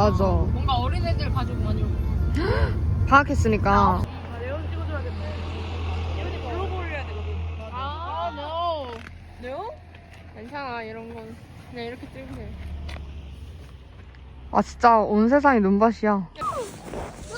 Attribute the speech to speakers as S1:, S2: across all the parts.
S1: 맞아.
S2: 뭔가 어린애들 가족 많이 오고.
S1: 방학했으니까.
S2: 아, 레온 찍어줘야겠네. 레온이 블로그 올려야 되거든. 아, no. No? 괜찮아, 이런 건. 그냥 이렇게 찍으면 돼.
S1: 아, 진짜 온 세상이 눈밭이야.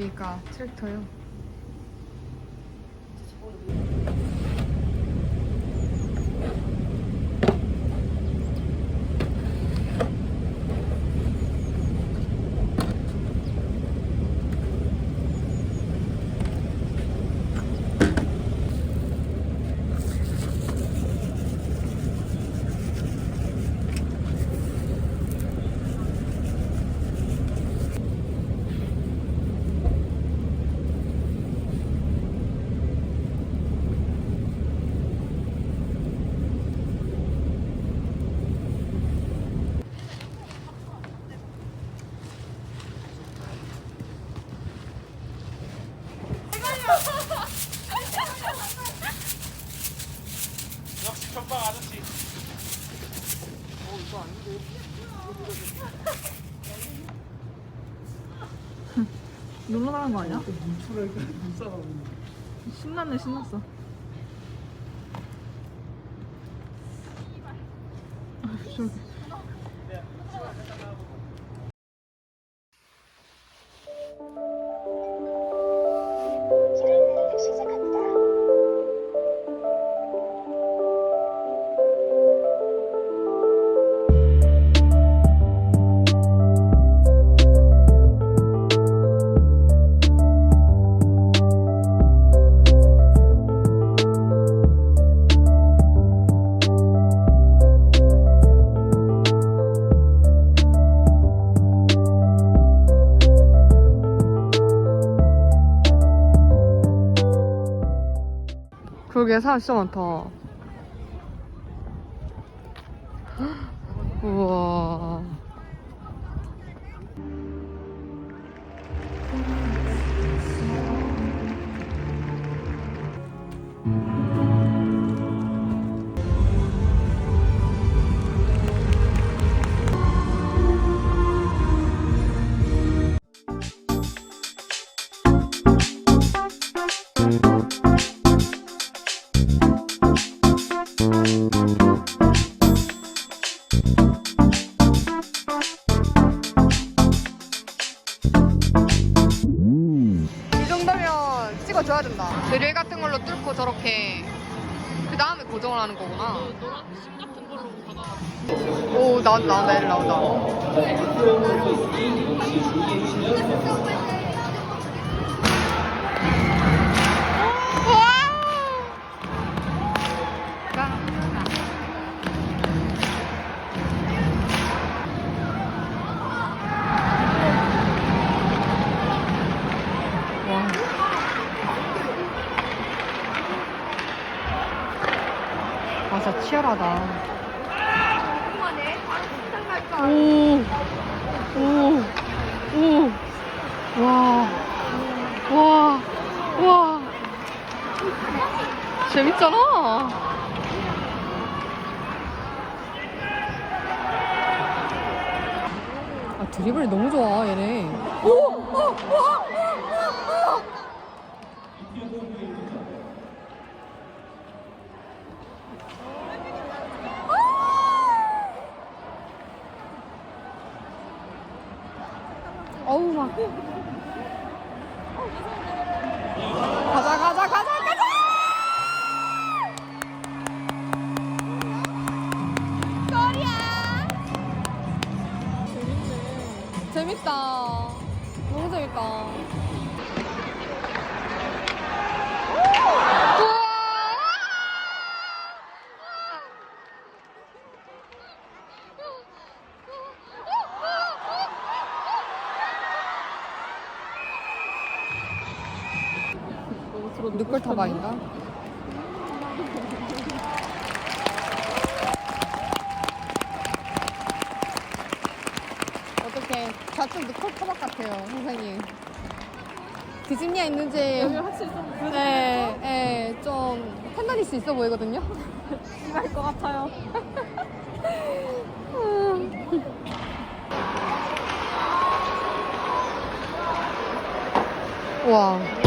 S1: 그니까 트랙터요.
S3: 역시 전방 아저씨.
S1: 놀러 가는 거 아니야? 신났네 신났어. 아, 저기. 그러게 사람 진짜 많다. 우와. 뚫고 저렇게 그 다음에 고정을 하는 거구나. 오 나온다 나온다 나온다. 치열하다. 오, 오, 오, 와, 와, 와. 재밌잖아. 아, 드리블이 너무 좋아, 얘네. 오! 오! 오! 막 가자 가자 가자 가자! 재밌다. 너무 재밌다 누굴 타바인가? 어떻게 좌측 누컬 타박 같아요, 선생님. 디즈니에 있는지
S2: 여기 확실히 좀
S1: 네, 네, 좀 텐더니스 있어 보이거든요.
S2: 심할 것 같아요.
S1: 와.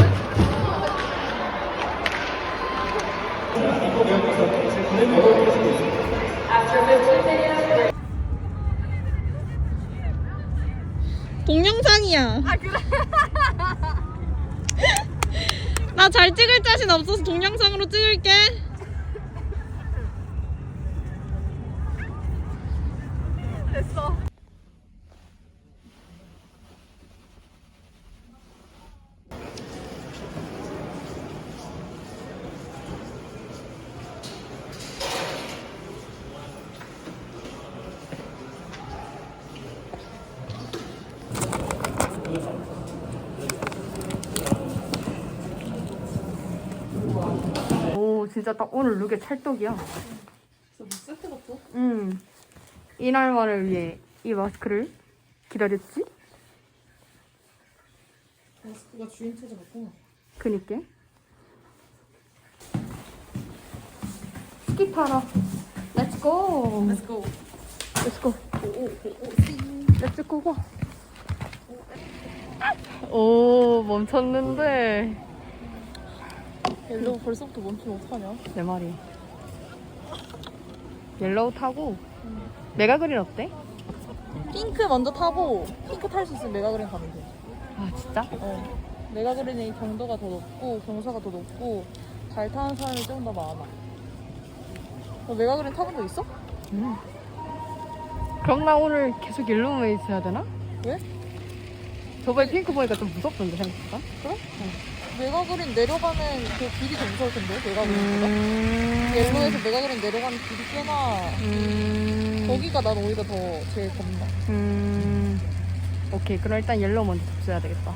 S2: 동영상이야. 아 그래? 나 잘 찍을 자신 없어서 동영상으로 찍을게. 됐어.
S1: 오, 진짜 딱 오늘 룩의 찰떡이야.
S2: 세트 같아.
S1: 음. 이 날만을 위해 이 마스크를 기다렸지?
S2: 마스크가 주인 같구나.
S1: 그니까. 스키 타러. 렛츠 고.
S2: Let's go.
S1: 고. 렛츠 고고. 오, 멈췄는데.
S2: 옐로우 벌써부터 멈추면 어떡하냐?
S1: 내 말이. 옐로우 타고. 메가 그린 어때?
S2: 핑크 먼저 타고 핑크 탈 수 있으면 메가그린 가면 돼.
S1: 아, 진짜?
S2: 어. 메가그린의 경도가 더 높고 경사가 더 높고 잘 타는 사람이 좀더 많아. 너 메가그린 타본 적 있어?
S1: 음. 그럼 나 오늘 계속 옐로우만 있어야 되나?
S2: 왜?
S1: 저번에 핑크 보니까 좀 무섭던데 생각보다.
S2: 메가그린 내려가는 그 길이 더 무서울 텐데 메가그린보다.
S1: 음.
S2: 옐로에서 메가그린 내려가는 길이 꽤나
S1: 음.
S2: 거기가 난 오히려 더 제일 겁나.
S1: 음. 오케이. 그럼 일단 옐로우 먼저 접수해야 되겠다.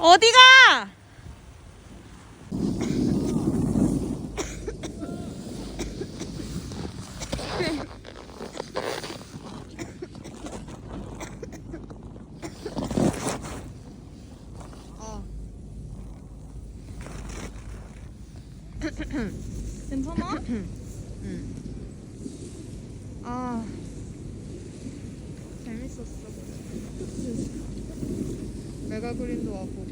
S2: 어디가?
S1: 괜찮아? 메가 그린도 와보고.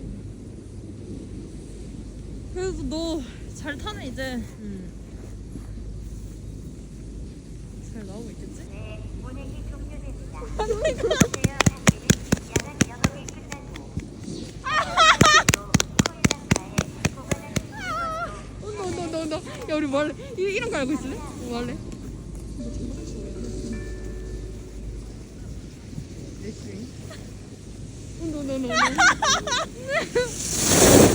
S3: 그래도 너 잘 타네 이제.
S1: 응.
S3: 잘 나오고 있겠지?
S4: 종료됩니다. 끝나고 코일락가에 보관하는
S1: 온다 온다 온다. 야 우리 뭐 할래? 이, 이런 거 알고 있을래? 뭐 할래? 哈哈哈哈哈！